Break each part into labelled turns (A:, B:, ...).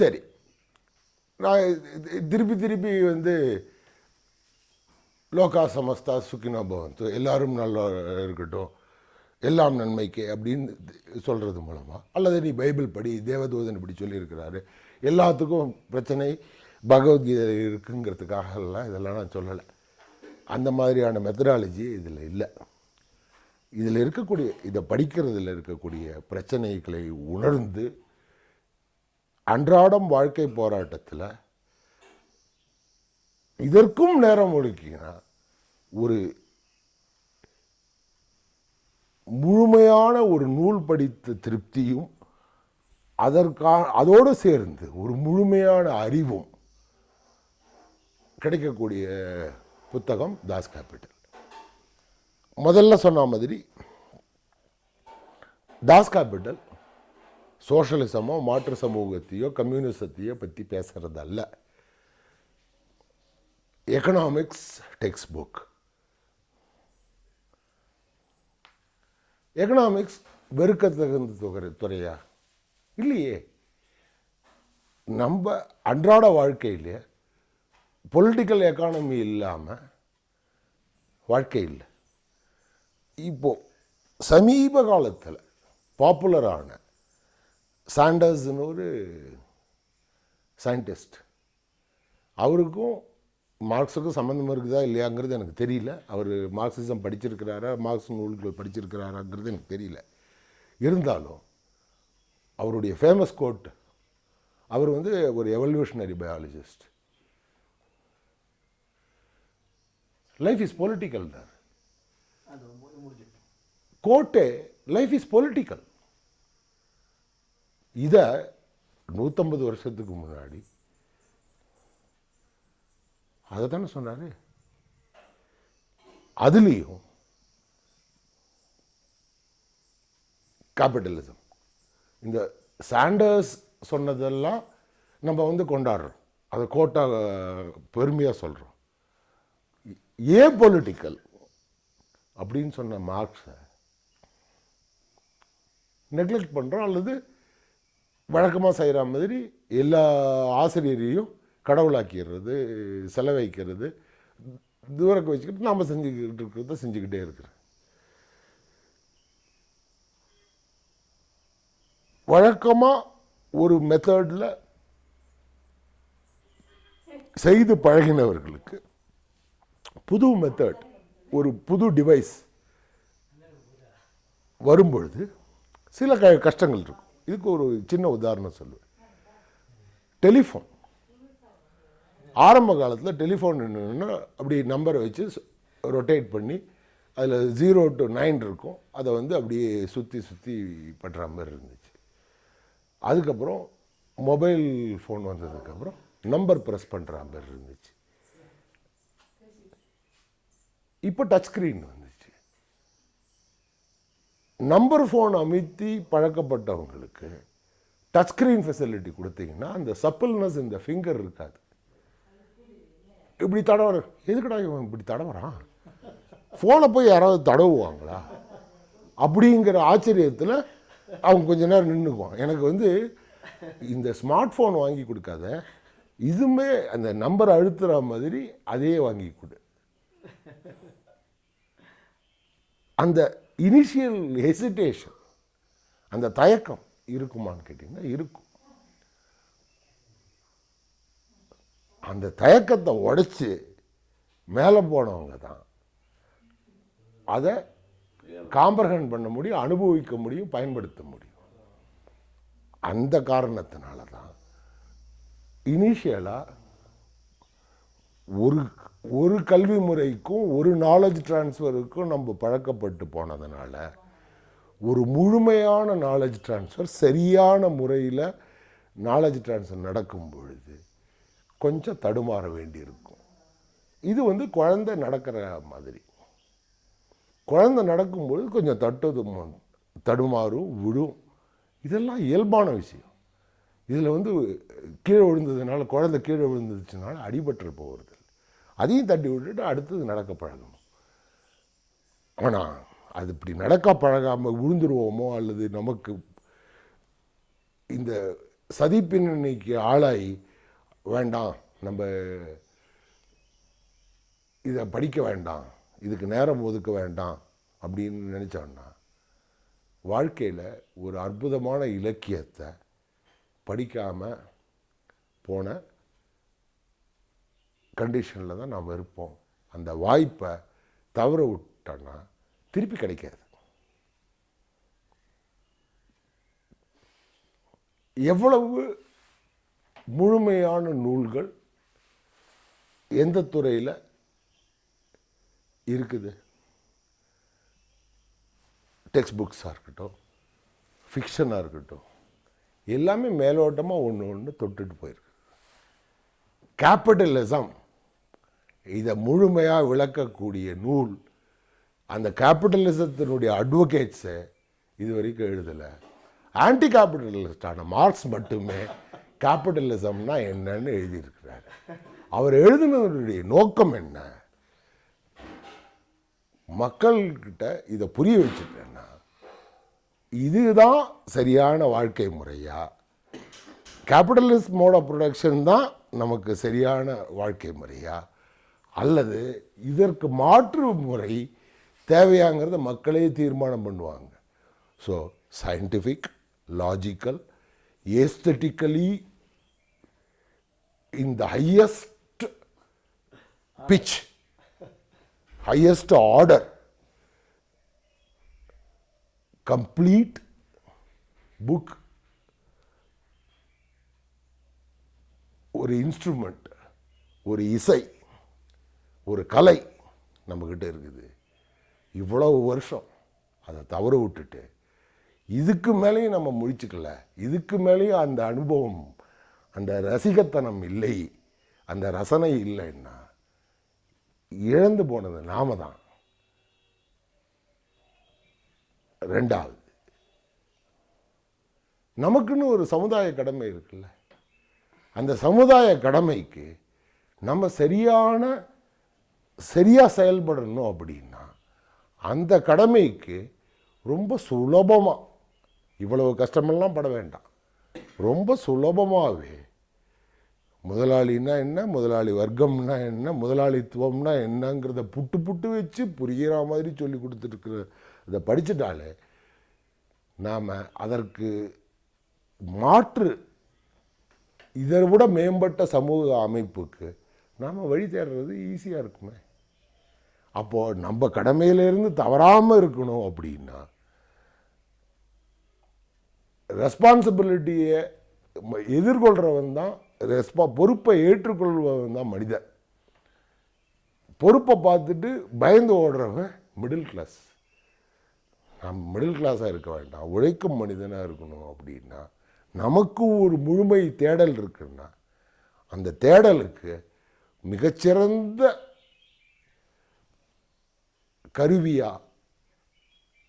A: சரி. நான் திருப்பி திருப்பி வந்து லோகா சமஸ்தா சுக்கினோ பவந்து எல்லாரும் நல்லா இருக்கட்டும் எல்லாம் நன்மைக்கு அப்படின்னு சொல்கிறது மூலமாக அல்லது நீ பைபிள் படி தேவதூதன் இப்படி சொல்லியிருக்கிறாரு. எல்லாத்துக்கும் பிரச்சனை பகவத்கீதை இருக்குங்கிறதுக்காகலாம் இதெல்லாம் நான் சொல்லலை. அந்த மாதிரியான மெத்தடாலஜி இதில் இல்லை. இதில் இருக்கக்கூடிய இதை படிக்கிறதுல இருக்கக்கூடிய பிரச்சனைகளை உணர்ந்து அன்றாடம் வாழ்க்கை போராட்டத்தில் இதற்கும் நேரம் ஒதுக்கினா ஒரு முழுமையான ஒரு நூல் படித்த திருப்தியும் அதற்கா அதோடு சேர்ந்து ஒரு முழுமையான அறிவும் கிடைக்கக்கூடிய புத்தகம் தாஸ் கேபிட்டல் முதல்ல சொன்ன மாதிரி தாஸ் கேபிட்டல் சோஷலிசமோ மாற்று சமூகத்தையோ கம்யூனிசத்தையோ பற்றி பேசுகிறதல்ல அல்ல எக்கனாமிக்ஸ் டெக்ஸ்ட் புக் எக்கனாமிக்ஸ் வெறுக்கத்தகுந்த துறை துறையா? இல்லையே. நம்ம அன்றாட வாழ்க்கையில் பொலிட்டிக்கல் எக்கானமி இல்லாமல் வாழ்க்கை இல்லை. இப்போது சமீப காலத்தில் பாப்புலரான சாண்டர்ஸ்னு ஒரு சயின்டிஸ்ட் அவருக்கும் மார்க்ஸுக்கும் சம்மந்தம் இருக்குதா இல்லையாங்கிறது எனக்கு தெரியல. அவர் மார்க்சிசம் படிச்சிருக்கிறாரா மார்க்ஸ் நூல்கள் படிச்சிருக்கிறாராங்கிறது எனக்கு தெரியல. இருந்தாலும் அவருடைய ஃபேமஸ் கோட் அவர் வந்து ஒரு evolutionary biologist life is political
B: முடிஞ்சிடும்
A: கோட்டே லைஃப் இஸ் பொலிட்டிக்கல் இதை நூற்றம்பது வருஷத்துக்கு முன்னாடி அதை தானே சொன்னார்? அதுலேயும் கேபிட்டலிசம் இந்த சாண்டர்ஸ் சொன்னதெல்லாம் நம்ம வந்து கொண்டாடுறோம். அதை கோட்டா பெருமையாக சொல்கிறோம் ஏ பொலிட்டிக்கல் அப்படின்னு சொன்ன மார்க்ஸை நெக்லெக்ட் பண்ணுறோம் அல்லது வழக்கமாக செய்கிற மாதிரி எல்லா ஆசிரியரையும் கடவுளாக்கிடுறது செலவைக்கிறது தூரக்க வச்சுக்கிட்டு நாம் செஞ்சுக்கிட்டு இருக்கிறத செஞ்சுக்கிட்டே இருக்கிறோம் வழக்கமாக ஒரு மெத்தடில் செய்து பழகினவர்களுக்கு புது மெத்தட் ஒரு புது டிவைஸ் வரும்பொழுது சில க கஷ்டங்கள் இருக்கும். இதுக்கு ஒரு சின்ன உதாரணம் சொல்லுவேன். டெலிஃபோன் ஆரம்ப காலத்தில் டெலிஃபோன் என்னன்னா அப்படி நம்பரை வச்சு ரொட்டேட் பண்ணி அதில் ஜீரோ டு நைன் இருக்கும். அதை வந்து அப்படியே சுற்றி சுற்றி பண்ணுற மாதிரி இருந்துச்சு. அதுக்கப்புறம் மொபைல் ஃபோன் வந்ததுக்கப்புறம் நம்பர் ப்ரெஸ் பண்ணுற மாதிரி இருந்துச்சு. இப்போ டச் ஸ்க்ரீன் வந்து நம்பர் ஃபோன் அமைத்தி பழக்கப்பட்டவங்களுக்கு டச் ஸ்க்ரீன் ஃபெசிலிட்டி கொடுத்தீங்கன்னா அந்த சப்பிள்னஸ் இந்த ஃபிங்கர் இருக்காது. இப்படி தடவர் எதுக்கடா இவன் இப்படி தடவுறான்? ஃபோனை போய் யாராவது தடவுவாங்களா? அப்படிங்கிற ஆச்சரியத்தில் அவங்க கொஞ்ச நேரம் நின்றுக்குவான் எனக்கு வந்து இந்த ஸ்மார்ட் ஃபோன் வாங்கி கொடுக்காத இதுவுமே அந்த நம்பர் அழுத்துற மாதிரி அதே வாங்கி கொடு. அந்த இனிஷியல் ஹெசிடேஷன் அந்த தயக்கம் இருக்குமான்னு கேட்டிங்கன்னா இருக்கும். அந்த தயக்கத்தை உடைச்சி மேலே போனவங்க தான் அதை காம்ப்ரஹெண்ட் பண்ண முடியும் அனுபவிக்க முடியும் பயன்படுத்த முடியும். அந்த காரணத்தினால தான் இனிஷியலாக ஒரு ஒரு கல்வி முறைக்கும் ஒரு நாலேஜ் டிரான்ஸ்ஃபருக்கும் நம்ம பழக்கப்பட்டு போனதுனால ஒரு முழுமையான நாலேஜ் டிரான்ஸ்ஃபர் சரியான முறையில் நாலேஜ் டிரான்ஸ்ஃபர் நடக்கும் பொழுது கொஞ்சம் தடுமாற வேண்டியிருக்கும். இது வந்து குழந்தை நடக்கிற மாதிரி. குழந்தை நடக்கும்பொழுது கொஞ்சம் தட்டுது தடுமாறும் விழும். இதெல்லாம் இயல்பான விஷயம். இதில் வந்து கீழே விழுந்ததுனால குழந்தை கீழே விழுந்துச்சுனால அடிபட்டு போகிறது அதையும் தட்டி விட்டுட்டு அடுத்தது நடக்க பழகணும். ஆனால் அது இப்படி நடக்க பழகாமல் விழுந்துருவோமோ அல்லது நமக்கு இந்த சதி ஆளாகி வேண்டாம் நம்ம இதை படிக்க வேண்டாம் இதுக்கு நேரம் ஒதுக்க வேண்டாம் அப்படின்னு நினச்சோன்னா வாழ்க்கையில் ஒரு அற்புதமான இலக்கியத்தை படிக்காமல் போன கண்டிஷனில் தான் நாம் இருப்போம். அந்த வாய்ப்பை தவற விட்டோன்னா திருப்பி கிடைக்காது. எவ்வளவு முழுமையான நூல்கள் எந்த துறையில் இருக்குது? டெக்ஸ்ட் புக்ஸாக இருக்கட்டும் ஃபிக்ஷனாக இருக்கட்டும் எல்லாமே மேலோட்டமாக ஒன்று ஒன்று தொட்டுட்டு போயிருக்கு. கேபிட்டலிசம் இதை முழுமையாக விளக்கக்கூடிய நூல். அந்த கேபிட்டலிசத்தினுடைய அட்வொகேட்ஸை இது வரைக்கும் எழுதலை. ஆன்டி கேபிட்டலிஸ்டான மார்க்ஸ் மட்டுமே கேபிட்டலிசம்னா என்னன்னு எழுதியிருக்கிறார். அவர் எழுதினவருடைய நோக்கம் என்ன? மக்கள்கிட்ட இதை புரிய வச்சுட்டேன் இதுதான் சரியான வாழ்க்கை முறையா? கேபிட்டலிஸ்ட் மோட் ஆஃப் ப்ரொடக்ஷன் தான் நமக்கு சரியான வாழ்க்கை முறையா? அல்லது இதற்கு மாற்று முறை தேவையாங்கிறத மக்களே தீர்மானம் பண்ணுவாங்க. So scientific logical aesthetically in the highest pitch highest order complete book ஒரு இன்ஸ்ட்ருமெண்ட் ஒரு இசை ஒரு கலை நம்மக்கிட்ட இருக்குது. இவ்வளவு வருஷம் அதை தவற விட்டுட்டு இதுக்கு மேலேயும் நம்ம முழிச்சுக்கல. இதுக்கு மேலேயும் அந்த அனுபவம் அந்த ரசிகத்தனம் இல்லை. அந்த ரசனை இல்லைன்னா இழந்து போனது நாம தான். ரெண்டாவது. நமக்குன்னு ஒரு சமுதாய கடமை இருக்குல்ல. அந்த சமுதாய கடமைக்கு நம்ம சரியான சரியாக செயல்படணும் அப்படின்னா அந்த கடமைக்கு ரொம்ப சுலபமாக இவ்வளவு கஷ்டமெல்லாம் பட வேண்டாம். ரொம்ப சுலபமாகவே முதலாளின்னா என்ன முதலாளி வர்க்கம்னா என்ன முதலாளித்துவம்னா என்னங்கிறத புட்டு புட்டு வச்சு புரிகிற மாதிரி சொல்லி கொடுத்துருக்குற இதை படிச்சிட்டாலே நாம் அதற்கு மாற்று இதை விட மேம்பட்ட சமூக அமைப்புக்கு நாம் வழி தேடுறது ஈஸியாக இருக்குமே. அப்போது நம்ம கடமையிலேருந்து தவறாமல் இருக்கணும் அப்படின்னா ரெஸ்பான்சிபிலிட்டியை எதிர்கொள்கிறவன் தான் ரெஸ்பா பொறுப்பை ஏற்றுக்கொள்பவன் தான் மனிதன். பொறுப்பை பார்த்துட்டு பயந்து ஓடுறவன் மிடில் கிளாஸ் நாம் மிடில் கிளாஸாக இருக்க வேண்டாம் உழைக்கும் மனிதனாக இருக்கணும் அப்படின்னா நமக்கு ஒரு முழுமை தேடல் இருக்குன்னா அந்த தேடலுக்கு மிகச்சிறந்த கருவியாக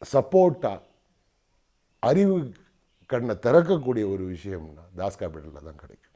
A: சப்போர்ட்டாக அறிவு கண்ணை திறக்கக்கூடிய ஒரு விஷயம்னா தாஸ் கேபிட்டலில் தான் கிடைக்கும்.